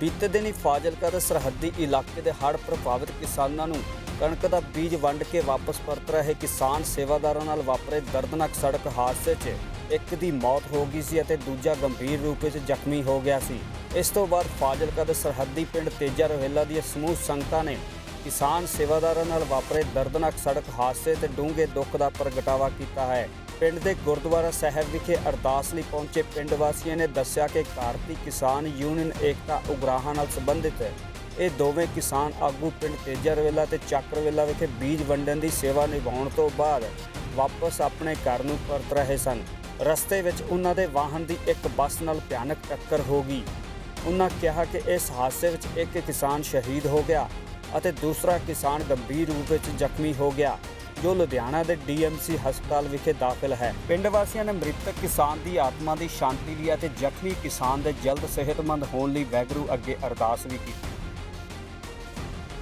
ਬੀਤੇ ਦਿਨੀ ਫਾਜ਼ਿਲਕਾ ਦੇ ਸਰਹੱਦੀ ਇਲਾਕੇ ਦੇ ਹੜ੍ਹ ਪ੍ਰਭਾਵਿਤ ਕਿਸਾਨਾਂ ਨੂੰ ਕਣਕ ਦਾ ਬੀਜ ਵੰਡ ਕੇ ਵਾਪਸ ਪਰਤ ਰਹੇ ਕਿਸਾਨ ਸੇਵਾਦਾਰਾਂ ਨਾਲ ਵਾਪਰੇ ਦਰਦਨਾਕ ਸੜਕ ਹਾਦਸੇ 'ਚ ਇੱਕ ਦੀ ਮੌਤ ਹੋ ਗਈ ਸੀ ਅਤੇ ਦੂਜਾ ਗੰਭੀਰ ਰੂਪ ਵਿੱਚ ਜ਼ਖਮੀ ਹੋ ਗਿਆ ਸੀ। ਇਸ ਤੋਂ ਬਾਅਦ ਫਾਜ਼ਿਲਕਾ ਦੇ ਸਰਹੱਦੀ ਪਿੰਡ ਤੇਜਾ ਰਵੇਲਾ ਦੀਆਂ ਸਮੂਹ ਸੰਗਤਾਂ ਨੇ ਕਿਸਾਨ ਸੇਵਾਦਾਰਾਂ ਨਾਲ ਵਾਪਰੇ ਦਰਦਨਾਕ ਸੜਕ ਹਾਦਸੇ ਤੇ ਡੂੰਘੇ ਦੁੱਖ ਦਾ ਪ੍ਰਗਟਾਵਾ ਕੀਤਾ ਹੈ। ਪਿੰਡ ਦੇ ਗੁਰਦੁਆਰਾ ਸਾਹਿਬ ਵਿਖੇ ਅਰਦਾਸ ਲਈ ਪਹੁੰਚੇ ਪਿੰਡ ਵਾਸੀਆਂ ਨੇ ਦੱਸਿਆ ਕਿ ਭਾਰਤੀ ਕਿਸਾਨ ਯੂਨੀਅਨ ਏਕਤਾ ਉਗਰਾਹਾਂ ਨਾਲ ਸੰਬੰਧਿਤ ਇਹ ਦੋਵੇਂ ਕਿਸਾਨ ਆਗੂ ਪਿੰਡ ਤੇਜਰਵੇਲਾ ਤੇ ਚੱਕਰਵੇਲਾ ਵਿਖੇ ਬੀਜ ਵੰਡਣ ਦੀ ਸੇਵਾ ਨਿਭਾਉਣ ਤੋਂ ਬਾਅਦ ਵਾਪਸ ਆਪਣੇ ਘਰ ਨੂੰ ਪਰਤ ਰਹੇ ਸਨ। ਰਸਤੇ ਵਿੱਚ ਉਹਨਾਂ ਦੇ ਵਾਹਨ ਦੀ ਇੱਕ ਬੱਸ ਨਾਲ ਭਿਆਨਕ ਟੱਕਰ ਹੋ ਗਈ। ਉਹਨਾਂ ਕਿਹਾ ਕਿ ਇਸ ਹਾਦਸੇ ਵਿੱਚ ਇੱਕ ਕਿਸਾਨ ਸ਼ਹੀਦ ਹੋ ਗਿਆ ਅਤੇ ਦੂਸਰਾ ਕਿਸਾਨ ਗੰਭੀਰ ਰੂਪ ਵਿੱਚ ਜ਼ਖਮੀ ਹੋ ਗਿਆ। ਜੋ ਲੁਧਿਆਣਾ ਦੇ ਡੀਐਮਸੀ ਹਸਪਤਾਲ ਵਿਖੇ ਦਾਖਲ ਹੈ। ਪਿੰਡ ਵਾਸੀਆਂ ਨੇ ਮ੍ਰਿਤਕ ਕਿਸਾਨ ਦੀ ਆਤਮਾ ਦੀ ਸ਼ਾਂਤੀ ਲਈ ਅਤੇ ਜ਼ਖਮੀ ਕਿਸਾਨ ਦੇ ਜਲਦ ਸਿਹਤਮੰਦ ਹੋਣ ਲਈ ਵੈਗਰੂ ਅੱਗੇ ਅਰਦਾਸ ਵੀ ਕੀਤੀ।